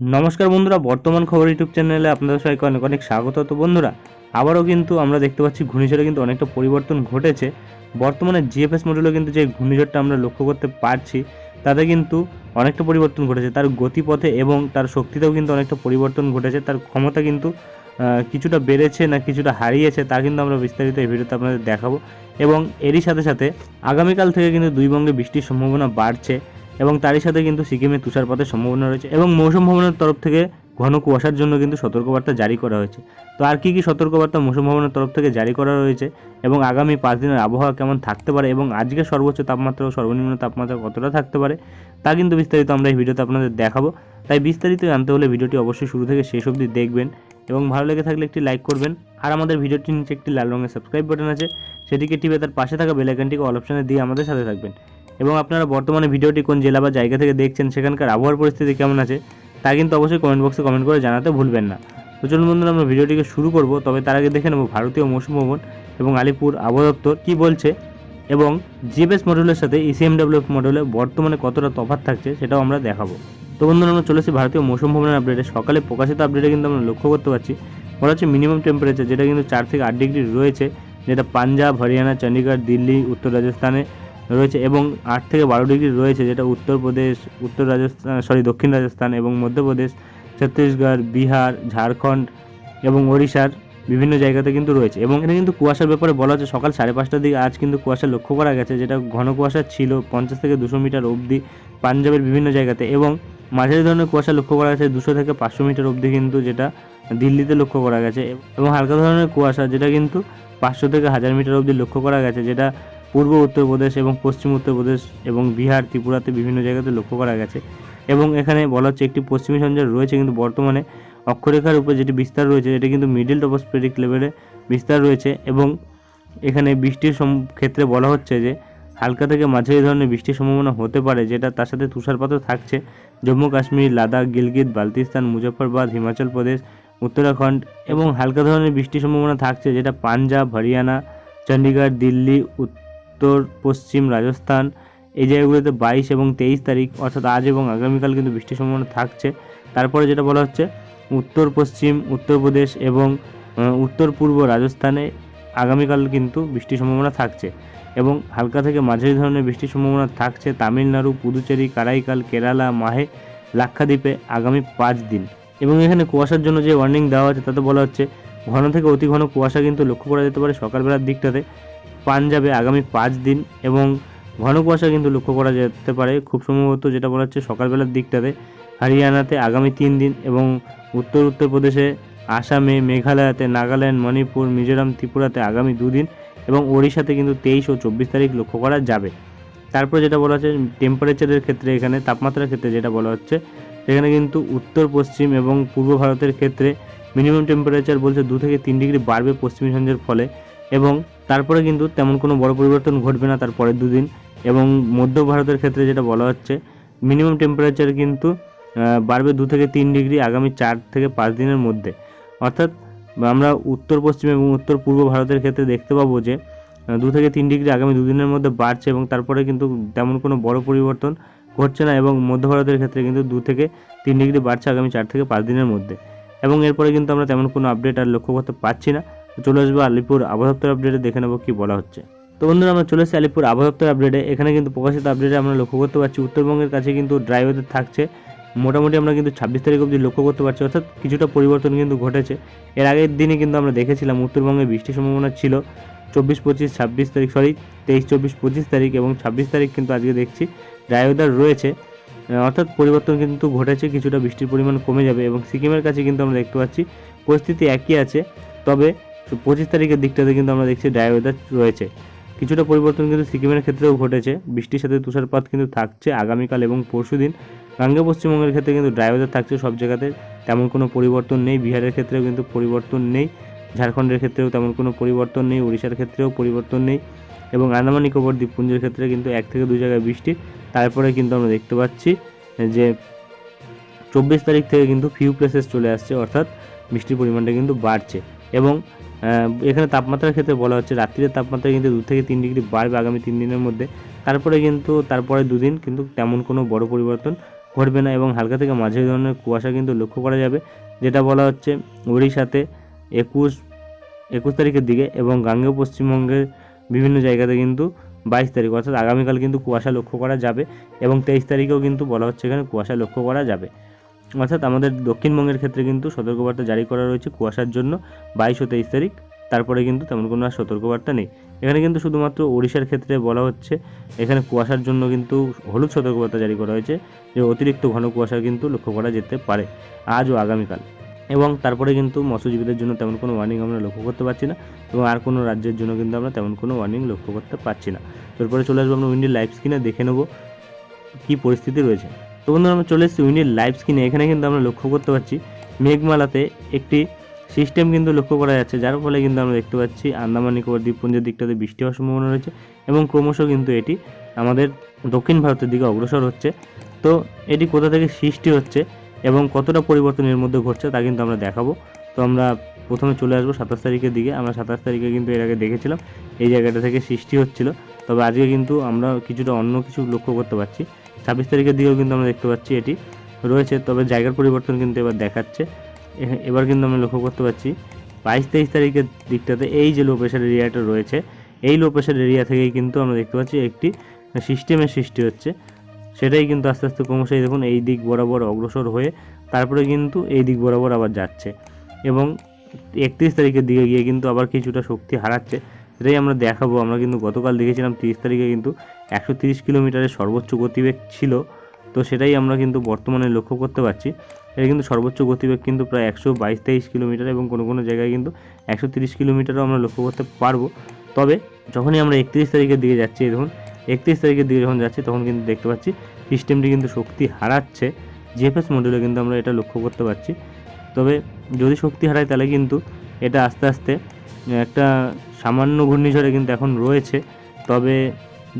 নমস্কার বন্ধুরা, বর্তমান খবর ইউটিউব চ্যানেলে আপনাদের সবাইকে অনেক অনেক স্বাগত। তো বন্ধুরা, আবারও কিন্তু আমরা দেখতে পাচ্ছি ঘূর্ণিঝড়ে কিন্তু অনেকটা পরিবর্তন ঘটেছে। বর্তমানে জিএফএস মডেলও কিন্তু যে ঘূর্ণিঝড়টা আমরা লক্ষ্য করতে পারছি, তাতে কিন্তু অনেকটা পরিবর্তন ঘটেছে। তার গতিপথে এবং তার শক্তিতেও কিন্তু অনেকটা পরিবর্তন ঘটেছে। তার ক্ষমতা কিন্তু কিছুটা বেড়েছে না কিছুটা হারিয়েছে, তা কিন্তু আমরা বিস্তারিত এই ভিডিওতে আপনাদের দেখাবো। এবং এরই সাথে সাথে আগামীকাল থেকে কিন্তু দুই বঙ্গে বৃষ্টির সম্ভাবনা বাড়ছে। এবং তারই সাথে কিন্তু সিকিমে তুষারপাতের সম্ভাবনা রয়েছে এবং মৌসুম ভবনের তরফ থেকে ঘন কুয়াশার জন্য কিন্তু সতর্কবার্তা জারি করা হয়েছে। তো আর কী কী সতর্কবার্তা মৌসুম ভবনের তরফ থেকে জারি করা রয়েছে এবং আগামী পাঁচ দিনের আবহাওয়া কেমন থাকতে পারে এবং আজকে সর্বোচ্চ তাপমাত্রা ও সর্বনিম্ন তাপমাত্রা কতটা থাকতে পারে, তা কিন্তু বিস্তারিত আমরা এই ভিডিওতে আপনাদের দেখাবো। তাই বিস্তারিত জানতে হলে ভিডিওটি অবশ্যই শুরু থেকে শেষ অবধি দেখবেন এবং ভালো লেগে থাকলে একটি লাইক করবেন। আর আমাদের ভিডিওটির নিচে একটি লাল রঙের সাবস্ক্রাইব বাটন আছে, সেটিকে টিপে তার পাশে থাকা বেলাইকানটিকে অল অপশানে দিয়ে আমাদের সাথে থাকবেন। এবং আপনারা বর্তমানে ভিডিওটি কোন জেলা বা জায়গা থেকে দেখছেন, সেখানকার আবহাওয়ার পরিস্থিতি কেমন আছে, তা কিন্তু অবশ্যই কমেন্ট বক্সে কমেন্ট করে জানাতে ভুলবেন না। তো চলুন বন্ধুরা, আমরা ভিডিওটিকে শুরু করব। তবে তার আগে দেখে নেব ভারতীয় মৌসুম ভবন এবং আলিপুর আবহাওয়া দপ্তর কী বলছে এবং জিএফএস মডেলের সাথে E ইসিএমডাব্লিউ মডেলে বর্তমানে কতটা তফাত থাকছে সেটাও আমরা দেখাবো। তো বন্ধুরা, আমরা চলেছি ভারতীয় মৌসুম ভবনের আপডেটে সকালে প্রকাশিত আপডেটে কিন্তু আমরা লক্ষ্য করতে পারছি। বলা হচ্ছে মিনিমাম টেম্পারেচার যেটা কিন্তু চার থেকে আট ডিগ্রি রয়েছে, যেটা পাঞ্জাব, হরিয়ানা চণ্ডীগড় দিল্লি, উত্তর রাজস্থানে রয়েছে এবং আট থেকে বারো ডিগ্রি রয়েছে, যেটা উত্তরপ্রদেশ উত্তর রাজস্থান সরি দক্ষিণ রাজস্থান এবং মধ্যপ্রদেশ ছত্তিশগড়, বিহার, ঝাড়খণ্ড এবং ওড়িশার বিভিন্ন জায়গাতে কিন্তু রয়েছে। এবং এখানে কিন্তু কুয়াশার ব্যাপারে বলা হচ্ছে, সকাল সাড়ে পাঁচটার দিকে আজ কিন্তু কুয়াশা লক্ষ্য করা গেছে, যেটা ঘন কুয়াশা ছিল পঞ্চাশ থেকে দুশো মিটার অবধি পাঞ্জাবের বিভিন্ন জায়গাতে এবং মাঝারি ধরনের কুয়াশা লক্ষ্য করা গেছে, দুশো থেকে পাঁচশো মিটার অবধি কিন্তু যেটা দিল্লিতে লক্ষ্য করা গেছে এবং হালকা ধরনের কুয়াশা, যেটা কিন্তু পাঁচশো থেকে হাজার মিটার অবধি লক্ষ্য করা গেছে, যেটা পূর্ব উত্তরপ্রদেশ এবং পশ্চিম উত্তরপ্রদেশ এবং বিহার, ত্রিপুরাতে বিভিন্ন জায়গাতে লক্ষ্য করা গেছে এবং এখানে বলা হচ্ছে একটি পশ্চিমী সঞ্চার রয়েছে কিন্তু বর্তমানে অক্ষরেখার উপরে যেটি বিস্তার রয়েছে যেটা কিন্তু মিডিল টপোস্ফেরিক লেভেলে বিস্তার রয়েছে এবং এখানে বৃষ্টির ক্ষেত্রে বলা হচ্ছে যে হালকা থেকে মাঝারি ধরনের বৃষ্টির সম্ভাবনা হতে পারে যেটা তার সাথে তুষারপাতও থাকছে। জম্মু, কাশ্মীর, লাদাখ, গিলগিত, বালতিস্তান, মুজফ্ফরবাদ, হিমাচল প্রদেশ, উত্তরাখণ্ড এবং হালকা ধরনের বৃষ্টির সম্ভাবনা থাকছে যেটা পাঞ্জাব, হরিয়ানা চণ্ডীগড় দিল্লি উত্তর, পশ্চিম রাজস্থান। এই জায়গাগুলোতে বাইশ এবং তেইশ তারিখ, অর্থাৎ আজ এবং আগামীকাল কিন্তু বৃষ্টির সম্ভাবনা থাকছে। তারপরে যেটা বলা হচ্ছে, উত্তর, পশ্চিম উত্তরপ্রদেশ এবং উত্তর, পূর্ব রাজস্থানে আগামীকাল কিন্তু বৃষ্টির সম্ভাবনা থাকছে এবং হালকা থেকে মাঝারি ধরনের বৃষ্টির সম্ভাবনা থাকছে তামিলনাড়ু, পুদুচেরি, কারাইকাল, কেরালা, মাহে, লাক্ষাদ্বীপে আগামী পাঁচ দিন। এবং এখানে কুয়াশার জন্য যে ওয়ার্নিং দেওয়া আছে তাতে বলা হচ্ছে, ঘন থেকে অতি ঘন কুয়াশা কিন্তু লক্ষ্য করা যেতে পারে সকালবেলার দিকটাতে। পাঞ্জাবে আগামী পাঁচ দিন এবং ঘন কুয়াশা কিন্তু লক্ষ্য করা যেতে পারে। খুব সম্ভবত যেটা বলা হচ্ছে সকালবেলার দিকটাতে হরিয়ানাতে আগামী তিন দিন এবং উত্তর উত্তরপ্রদেশে, আসামে, মেঘালয়াতে, নাগাল্যান্ড, মণিপুর, মিজোরাম, ত্রিপুরাতে আগামী দুদিন এবং ওড়িশাতে কিন্তু তেইশ ও চব্বিশ তারিখ লক্ষ্য করা যাবে। তারপর যেটা বলা হচ্ছে টেম্পারেচারের ক্ষেত্রে এখানে, তাপমাত্রার ক্ষেত্রে যেটা বলা হচ্ছে, সেখানে কিন্তু উত্তর, পশ্চিম এবং পূর্ব ভারতের ক্ষেত্রে মিনিমাম টেম্পারেচার বলছে দু থেকে তিন ডিগ্রি বাড়বে পশ্চিমী ঝঞ্ঝের ফলে এবং তারপরে কিন্তু তেমন কোনো বড় পরিবর্তন ঘটবে না তার পরের দুদিন। এবং মধ্য ভারতের ক্ষেত্রে যেটা বলা হচ্ছে মিনিমাম টেম্পারেচার কিন্তু বাড়বে দু থেকে তিন ডিগ্রি আগামী চার থেকে পাঁচ দিনের মধ্যে। অর্থাৎ আমরা উত্তর পশ্চিম এবং উত্তর পূর্ব ভারতের ক্ষেত্রে দেখতে পাবো যে দু থেকে তিন ডিগ্রি আগামী দুদিনের মধ্যে বাড়ছে এবং তারপরে কিন্তু তেমন কোনো বড় পরিবর্তন ঘটছে না এবং মধ্য ভারতের ক্ষেত্রে কিন্তু দু থেকে তিন ডিগ্রি বাড়ছে আগামী চার থেকে পাঁচ দিনের মধ্যে। এবং এরপরে কিন্তু আমরা তেমন কোনো আপডেট আর লক্ষ্য করতে পারছি না। চলে আসব আলিপুর আবহাওয়া আপডেটে দেখে নেব কী বলা হচ্ছে। তো বন্ধুরা, আমরা চলে এসেছি আলিপুর আবহাওয়া আপডেটে এখানে কিন্তু প্রকাশিত আপডেটে আমরা লক্ষ্য করতে পারছি, উত্তরবঙ্গের কাছে কিন্তু ড্রাই ওয়েদার থাকছে। মোটামুটি আমরা কিন্তু ছাব্বিশ তারিখ অবধি লক্ষ্য করতে পারছি, অর্থাৎ কিছুটা পরিবর্তন কিন্তু ঘটেছে। এর আগের দিনে কিন্তু আমরা দেখেছিলাম উত্তরবঙ্গে বৃষ্টির সম্ভাবনা ছিল। চব্বিশ, পঁচিশ, ছাব্বিশ তারিখ সরি তেইশ, চব্বিশ, পঁচিশ তারিখ এবং ছাব্বিশ তারিখ কিন্তু আজকে দেখছি ড্রাই ওয়েদার রয়েছে। অর্থাৎ পরিবর্তন কিন্তু ঘটেছে, কিছুটা বৃষ্টির পরিমাণ কমে যাবে এবং সিকিমের কাছে কিন্তু আমরা দেখতে পাচ্ছি পরিস্থিতি একই আছে। তবে পঁচিশ তারিখের দিকটাতে কিন্তু আমরা দেখছি ড্রাই ওয়েদার রয়েছে। কিছুটা পরিবর্তন কিন্তু সিকিমের ক্ষেত্রেও ঘটেছে। বৃষ্টির সাথে তুষারপাত কিন্তু থাকছে আগামীকাল এবং পরশুদিন গাঙ্গে পশ্চিমবঙ্গের ক্ষেত্রে কিন্তু ড্রাই ওয়েদার থাকছে সব জায়গাতে। তেমন কোনো পরিবর্তন নেই। বিহারের ক্ষেত্রেও কিন্তু পরিবর্তন নেই। ঝাড়খণ্ডের ক্ষেত্রেও তেমন কোনো পরিবর্তন নেই। উড়িষ্যার ক্ষেত্রেও পরিবর্তন নেই। এবং আন্দামান নিকোবর দ্বীপপুঞ্জের ক্ষেত্রে কিন্তু এক থেকে দুই জায়গায় বৃষ্টি। তারপরে কিন্তু আমরা দেখতে পাচ্ছি যে চব্বিশ তারিখ থেকে কিন্তু ফিউ প্লেসেস চলে আসছে। অর্থাৎ বৃষ্টির পরিমাণটা কিন্তু বাড়ছে। এবং এখানে তাপমাত্রার ক্ষেত্রে বলা হচ্ছে রাত্রির তাপমাত্রা কিন্তু দু থেকে তিন ডিগ্রি বাড়বে আগামী তিন দিনের মধ্যে। তারপরে কিন্তু তারপরে দুদিন কিন্তু তেমন কোনো বড় পরিবর্তন ঘটবে না এবং হালকা থেকে মাঝারি ধরনের কুয়াশা কিন্তু লক্ষ্য করা যাবে, যেটা বলা হচ্ছে ওড়িশাতে একুশ একুশ তারিখের দিকে এবং গাঙ্গেয় পশ্চিমবঙ্গের বিভিন্ন জায়গাতে কিন্তু বাইশ তারিখ, অর্থাৎ আগামীকাল কিন্তু কুয়াশা লক্ষ্য করা যাবে এবং তেইশ তারিখেও কিন্তু বলা হচ্ছে এখানে কুয়াশা লক্ষ্য করা যাবে। অর্থাৎ আমাদের দক্ষিণবঙ্গের ক্ষেত্রে কিন্তু সতর্কবার্তা জারি করা রয়েছে কুয়াশার জন্য বাইশ ও তেইশ তারিখ। তারপরে কিন্তু তেমন কোনো আর সতর্কবার্তা নেই। এখানে কিন্তু শুধুমাত্র ওড়িশার ক্ষেত্রে বলা হচ্ছে, এখানে কুয়াশার জন্য কিন্তু হলুদ সতর্কবার্তা জারি করা হয়েছে যে অতিরিক্ত ঘন কুয়াশা কিন্তু লক্ষ্য করা যেতে পারে আজ ও আগামীকাল। এবং তারপরে কিন্তু মৎস্যজীবীদের জন্য তেমন কোনো ওয়ার্নিং আমরা লক্ষ্য করতে পারছি না এবং আর কোনো রাজ্যের জন্য কিন্তু আমরা তেমন কোনো ওয়ার্নিং লক্ষ্য করতে পারছি না। তারপরে চলে আসব আমরা উইন্ডির লাইভ স্ক্রিনে দেখে নেব কী পরিস্থিতি রয়েছে। তো বন্ধুরা, আমরা চলে এসেছি উইন্ডির লাইভ স্ক্রিনে এখানে কিন্তু আমরা লক্ষ্য করতে পারছি, মেঘমালাতে একটি সিস্টেম কিন্তু লক্ষ্য করা যাচ্ছে। যার ফলে কিন্তু আমরা দেখতে পাচ্ছি, আন্দামান নিকোবর দ্বীপপুঞ্জের দিকটাতে বৃষ্টি হওয়ার সম্ভাবনা রয়েছে এবং ক্রমশ কিন্তু এটি আমাদের দক্ষিণ ভারতের দিকে অগ্রসর হচ্ছে। তো এটি কোথা থেকে সৃষ্টি হচ্ছে এবং কতটা পরিবর্তন এর মধ্যে ঘটছে তা কিন্তু আমরা দেখাবো। তো আমরা প্রথমে চলে আসব সাতাশ তারিখের দিকে। আমরা সাতাশ তারিখে কিন্তু এর আগে দেখেছিলাম, এই জায়গাটা থেকে সৃষ্টি হচ্ছিল। তবে আজকে কিন্তু আমরা কিছুটা অন্য কিছু লক্ষ্য করতে পারছি। ছাব্বিশ তারিখের দিকেও কিন্তু আমরা দেখতে পাচ্ছি এটি। রয়েছে, তবে জায়গার পরিবর্তন কিন্তু এবার দেখাচ্ছে। এবার কিন্তু আমরা লক্ষ্য করতে পারছি বাইশ তেইশ তারিখের দিকটাতে এই যে লো প্রেশার এরিয়াটা রয়েছে, এই লো প্রেশার এরিয়া থেকেই কিন্তু আমরা দেখতে পাচ্ছি একটি সিস্টেমের সৃষ্টি হচ্ছে। সেটাই কিন্তু আস্তে আস্তে ক্রমশ এই দেখুন, এই দিক বরাবর অগ্রসর হয়ে তারপরে কিন্তু এই দিক বরাবর আবার যাচ্ছে। এবং একত্রিশ তারিখের দিকে গিয়ে কিন্তু আবার কিছুটা শক্তি হারাচ্ছে। সেটাই আমরা দেখাবো। আমরা কিন্তু গতকাল দেখেছিলাম তিরিশ তারিখে কিন্তু একশো তিরিশ কিলোমিটারের সর্বোচ্চ গতিবেগ ছিল। তো সেটাই আমরা কিন্তু বর্তমানে লক্ষ্য করতে পারছি। এটা কিন্তু সর্বোচ্চ গতিবেগ কিন্তু প্রায় একশো বাইশ তেইশ কিলোমিটার এবং কোনো কোনো জায়গায় কিন্তু একশো তিরিশ কিলোমিটারও আমরা লক্ষ্য করতে পারব। তবে যখনই আমরা একত্রিশ তারিখের দিকে যাচ্ছি দেখুন, একত্রিশ তারিখের দিকে যখন যাচ্ছি, তখন কিন্তু দেখতে পাচ্ছি সিস্টেমটি কিন্তু শক্তি হারাচ্ছে। জিএফএস মডেলে কিন্তু আমরা এটা লক্ষ্য করতে পারছি। তবে যদি শক্তি হারায়, তাহলে কিন্তু এটা আস্তে আস্তে একটা সামান্য ঘূর্ণিঝড়ে কিন্তু এখন রয়েছে। তবে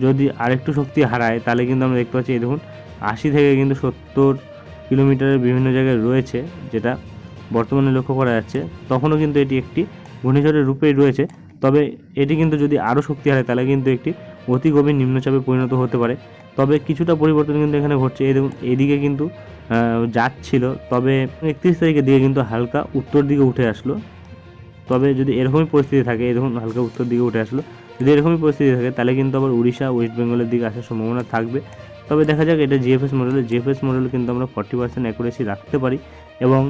যদি আরেকটু শক্তি হারায়, তাহলে কিন্তু আমরা দেখতে পাচ্ছি, এই দেখুন, আশি থেকে কিন্তু সত্তর কিলোমিটারের বিভিন্ন জায়গায় রয়েছে, যেটা বর্তমানে লক্ষ্য করা যাচ্ছে। তখনও কিন্তু এটি একটি ঘূর্ণিঝড়ের রূপেই রয়েছে। তবে এটি কিন্তু যদি আরও শক্তি হারায়, তাহলে কিন্তু একটি অতি গভীর নিম্নচাপে পরিণত হতে পারে। তবে কিছুটা পরিবর্তন কিন্তু এখানে ঘটছে। এই দেখুন, এদিকে কিন্তু যাচ্ছিল, তবে একত্রিশ তারিখের দিকে কিন্তু হালকা উত্তর দিকে উঠে আসলো। তবে যদি এরকমই পরিস্থিতি থাকে দেখুন হালকা উত্তর দিকে উঠে আসলো, যদি এরকমই পরিস্থিতি থাকে, তাহলে কিন্তু আবার উড়িষ্যা, ওয়েস্ট বেঙ্গলের দিকে আসার সম্ভাবনা থাকবে। তবে দেখা যাক, এটা জিএফএস মডেলে জিএফএস মডেলে কিন্তু আমরা ফর্টি পার্সেন্ট অ্যাকুরেসি রাখতে পারি এবং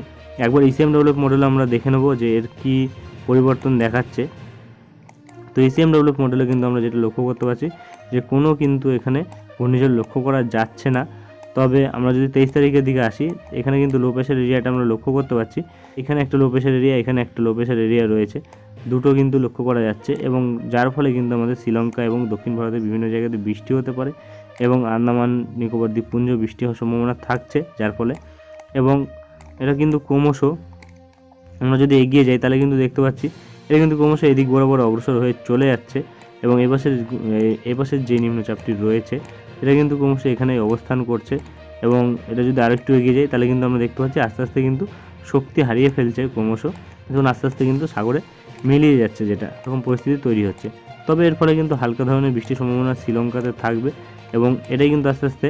একবার ইসিএম ডেভেলপ মডেলে আমরা দেখে নেব যে এর কী পরিবর্তন দেখাচ্ছে। তো ইসিএম ডেভেলপ মডেলে কিন্তু আমরা যেটা লক্ষ্য করতে পারছি যে কোনো কিন্তু এখানে ঘূর্ণিঝড় লক্ষ্য করা যাচ্ছে না। তবে আমরা যদি তেইশ তারিখের দিকে আসি, এখানে কিন্তু লো প্রেশার এরিয়াটা আমরা লক্ষ্য করতে পারছি। এখানে একটা লো প্রেশার এরিয়া এখানে একটা লো প্রেশার এরিয়া রয়েছে। দুটো কিন্তু লক্ষ্য করা যাচ্ছে এবং যার ফলে কিন্তু আমাদের শ্রীলঙ্কা এবং দক্ষিণ ভারতের বিভিন্ন জায়গাতে বৃষ্টি হতে পারে এবং আন্দামান, নিকোবর দ্বীপপুঞ্জ বৃষ্টি হওয়ার সম্ভাবনা থাকছে যার ফলে। এবং এটা কিন্তু ক্রমশ আমরা যদি এগিয়ে যাই, তাহলে কিন্তু দেখতে পাচ্ছি এটা কিন্তু ক্রমশ এদিক বরাবর অগ্রসর হয়ে চলে যাচ্ছে এবং এপাশের এপাশের যে নিম্নচাপটি রয়েছে এটা কিন্তু ক্রমশ এখানে অবস্থান করছে এবং এটা যদি আরেকটু এগিয়ে যায় তাহলে কিন্তু আমরা দেখতে পাচ্ছি আস্তে আস্তে কিন্তু শক্তি হারিয়ে ফেলছে ক্রমশ। এখন আস্তে আস্তে কিন্তু সাগরে মিলিয়ে যাচ্ছে যেটা, এরকম পরিস্থিতি তৈরি হচ্ছে। তবে এর ফলে কিন্তু হালকা ধরনের বৃষ্টির সম্ভাবনা শ্রীলঙ্কাতে থাকবে এবং এটাই কিন্তু আস্তে আস্তে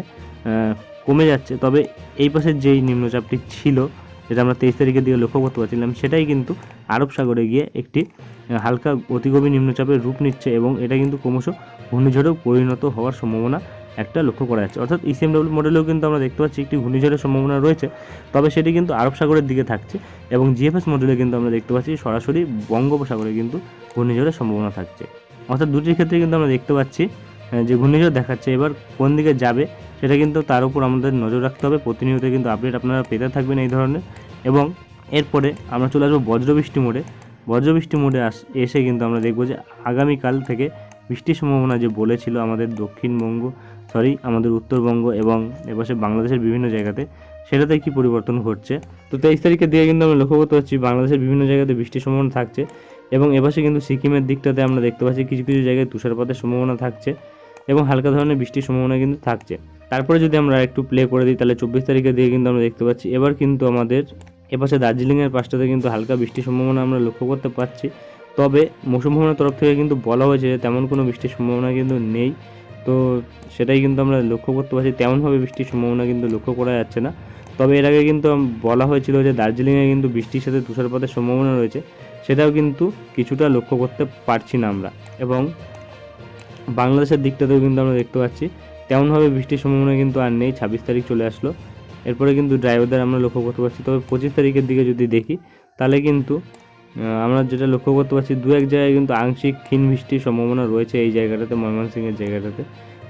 কমে যাচ্ছে। তবে এই পাশের যেই নিম্নচাপটি ছিল, যেটা আমরা তেইশ তারিখের দিকে লক্ষ্য করতে পারছিলাম, সেটাই কিন্তু আরব সাগরে গিয়ে একটি হালকা অতিগভীর নিম্নচাপের রূপ নিচ্ছে এবং এটা কিন্তু ক্রমশ ঘূর্ণিঝড়েও পরিণত হওয়ার সম্ভাবনা একটা লক্ষ্য করা যাচ্ছে। অর্থাৎ E ইসিএমডব্লিউ মডেলেও কিন্তু আমরা দেখতে পাচ্ছি একটি ঘূর্ণিঝড়ের সম্ভাবনা রয়েছে। তবে সেটি কিন্তু আরব সাগরের দিকে থাকছে এবং জিএফএস মডেলে কিন্তু আমরা দেখতে পাচ্ছি সরাসরি বঙ্গোপসাগরে কিন্তু ঘূর্ণিঝড়ের সম্ভাবনা থাকছে। অর্থাৎ দুটির ক্ষেত্রে কিন্তু আমরা দেখতে পাচ্ছি যে ঘূর্ণিঝড় দেখাচ্ছে, এবার কোন দিকে যাবে সেটা কিন্তু তার উপর আমাদের নজর রাখতে হবে। প্রতিনিয়ত কিন্তু আপডেট আপনারা পেতে থাকবেন এই ধরনের। এবং এরপরে আমরা চলে আসব বজ্রবৃষ্টি মোডে। বজ্রবৃষ্টি মোডে আস, এসে কিন্তু আমরা দেখব যে আগামীকাল থেকে বৃষ্টির সম্ভাবনা যে বলেছিল আমাদের দক্ষিণবঙ্গ সরি, আমাদের উত্তরবঙ্গ এবং এপাশে বাংলাদেশের বিভিন্ন জায়গাতে, সেটাতে কি পরিবর্তন ঘটছে? তো তেইশ তারিখের দিকে কিন্তু আমরা লক্ষ্য করতে পারছি বাংলাদেশের বিভিন্ন জায়গাতে বৃষ্টির সম্ভাবনা থাকছে এবং এপাশে কিন্তু সিকিমের দিকটাতে আমরা দেখতে পাচ্ছি কিছু কিছু জায়গায় তুষারপাতের সম্ভাবনা থাকছে এবং হালকা ধরনের বৃষ্টির সম্ভাবনা কিন্তু থাকছে। তারপরে যদি আমরা একটু প্লে করে দিই, তাহলে চব্বিশ তারিখের দিকে কিন্তু আমরা দেখতে পাচ্ছি, এবার কিন্তু আমাদের এপাশে দার্জিলিংয়ের পাশটাতে কিন্তু হালকা বৃষ্টির সম্ভাবনা আমরা লক্ষ্য করতে পারছি তবে মৌসুম ভবনের তরফ থেকে কিন্তু বলা হয়েছে যে তেমন কোনো বৃষ্টির সম্ভাবনা কিন্তু নেই। তো সেটাই কিন্তু আমরা লক্ষ্য করতে পারছি। তেমনভাবে বৃষ্টির সম্ভাবনা কিন্তু লক্ষ্য করা যাচ্ছে না। তবে এর আগে কিন্তু বলা হয়েছিল যে দার্জিলিংয়ে কিন্তু বৃষ্টির সাথে তুষারপাতের সম্ভাবনা রয়েছে। সেটাও কিন্তু কিছুটা লক্ষ্য করতে পারছি না আমরা। এবং বাংলাদেশের দিকটাতেও কিন্তু আমরা দেখতে পাচ্ছি। তেমনভাবে বৃষ্টির সম্ভাবনা কিন্তু আর নেই। ছাব্বিশ তারিখ চলে আসলো। এরপরে কিন্তু ড্রাইভারদের আমরা লক্ষ্য করতে পারছি। তবে পঁচিশ তারিখের দিকে যদি দেখি, তাহলে কিন্তু আমরা যেটা লক্ষ্য করতে পারছি, দু এক জায়গায় কিন্তু আংশিক ক্ষীণ বৃষ্টির সম্ভাবনা রয়েছে এই জায়গাটাতে, ময়মনসিংহের জায়গাটাতে।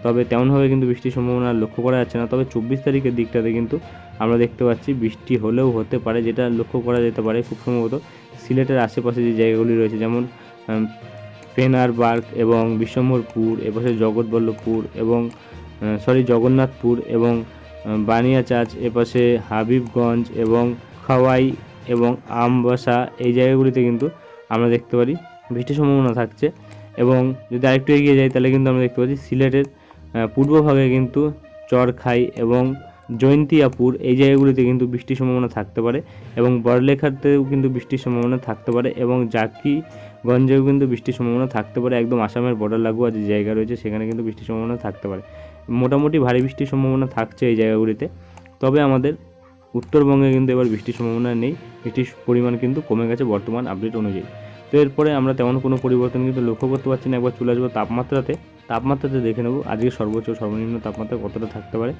তবে তেমনভাবে কিন্তু বৃষ্টির সম্ভাবনা লক্ষ্য করা যাচ্ছে না। তবে চব্বিশ তারিখের দিকটাতে কিন্তু আমরা দেখতে পাচ্ছি বৃষ্টি হলেও হতে পারে, যেটা লক্ষ্য করা যেতে পারে খুব সম্ভবত সিলেটের আশেপাশে যে জায়গাগুলি রয়েছে, যেমন পেনারবার্গ এবং বিশ্বম্বরপুর এপাশে জগৎবল্লভপুর এবং সরি জগন্নাথপুর এবং বানিয়াচাঁচ, এপাশে হাবিবগঞ্জ এবং খাওয়াই এবং আমবাসা এই জায়গাগুলিতে কিন্তু আমরা দেখতে পারি। বৃষ্টির সম্ভাবনা থাকছে এবং যদি আরেকটু এগিয়ে যাই তাহলে কিন্তু আমরা দেখতে পাচ্ছি সিলেটের আহ, পূর্বভাগে কিন্তু চরখাই এবং জয়ন্তিয়াপুর এই জায়গাগুলিতে কিন্তু বৃষ্টির সম্ভাবনা থাকতে পারে এবং বড়লেখাতেও কিন্তু বৃষ্টির সম্ভাবনা থাকতে পারে এবং জাকিগঞ্জেও কিন্তু বৃষ্টির সম্ভাবনা থাকতে পারে। একদম আসামের বর্ডার লাগোয়া যে জায়গা রয়েছে সেখানে কিন্তু বৃষ্টির সম্ভাবনা থাকতে পারে। মোটামুটি ভারী বৃষ্টির সম্ভাবনা থাকছে এই জায়গাগুলিতে। তবে আমাদের উত্তরবঙ্গে কিন্তু এবার বৃষ্টির সম্ভাবনা নেই, বৃষ্টির পরিমাণ কিন্তু কমে গেছে বর্তমান আপডেট অনুযায়ী। তো এরপরে আমরা তেমন কোনো পরিবর্তন কিন্তু লক্ষ্য করতে পারছি না, একবার চলে আসব তাপমাত্রাতে। তাপমাত্রাতে দেখে নেব, আজকে সর্বোচ্চ সর্বনিম্ন তাপমাত্রা কতটা থাকতে পারে।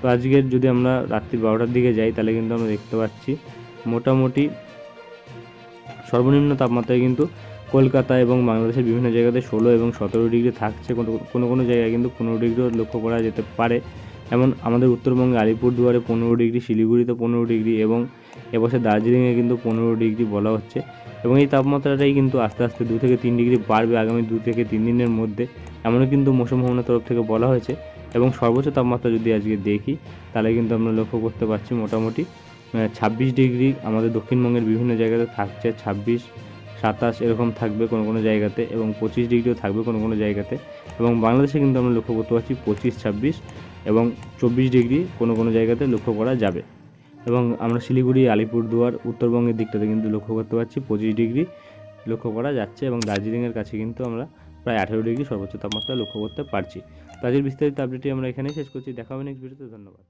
তো আজকের যদি আমরা রাত্রি বারোটার দিকে যাই, তাহলে কিন্তু আমরা দেখতে পাচ্ছি মোটামুটি সর্বনিম্ন তাপমাত্রায় কিন্তু কলকাতা এবং বাংলাদেশের বিভিন্ন জায়গাতে ষোলো এবং সতেরো ডিগ্রি থাকছে। কোনো কোনো জায়গায় কিন্তু পনেরো ডিগ্রিও লক্ষ্য করা যেতে পারে। যেমন আমাদের উত্তরবঙ্গে আলিপুরদুয়ারে পনেরো ডিগ্রি, শিলিগুড়িতে পনেরো ডিগ্রি এবং এবছর দার্জিলিংয়ে কিন্তু পনেরো ডিগ্রি বলা হচ্ছে এবং এই তাপমাত্রাটাই কিন্তু আস্তে আস্তে দু থেকে তিন ডিগ্রি বাড়বে আগামী দু থেকে তিন দিনের মধ্যে, এমনও কিন্তু মৌসুম ভবনের তরফ থেকে বলা হয়েছে এবং সর্বোচ্চ তাপমাত্রা যদি আজকে দেখি তাহলে কিন্তু আমরা লক্ষ্য করতে পারছি মোটামুটি ছাব্বিশ ডিগ্রি আমাদের দক্ষিণবঙ্গের বিভিন্ন জায়গাতে থাকছে, ছাব্বিশ, সাতাশ এরকম থাকবে কোনো কোনো জায়গাতে এবং পঁচিশ ডিগ্রিও থাকবে কোনো কোনো জায়গাতে এবং বাংলাদেশে কিন্তু আমরা লক্ষ্য করতে পারছি পঁচিশ, ছাব্বিশ এবং চব্বিশ ডিগ্রি কোনো কোনো জায়গাতে লক্ষ্য করা যাবে। এবং আমরা শিলিগুড়ি, আলিপুরদুয়ার, উত্তরবঙ্গের দিকটাতে কিন্তু লক্ষ্য করতে পারছি। পঁচিশ ডিগ্রি লক্ষ্য করা যাচ্ছে এবং দার্জিলিংয়ের কাছে কিন্তু আমরা প্রায় আঠেরো ডিগ্রি সর্বোচ্চ তাপমাত্রা লক্ষ্য করতে পারছি। তাদের বিস্তারিত আপডেটটি আমরা এখানেই শেষ করছি। দেখা হবে নেক্সট ভিডিওতে ধন্যবাদ।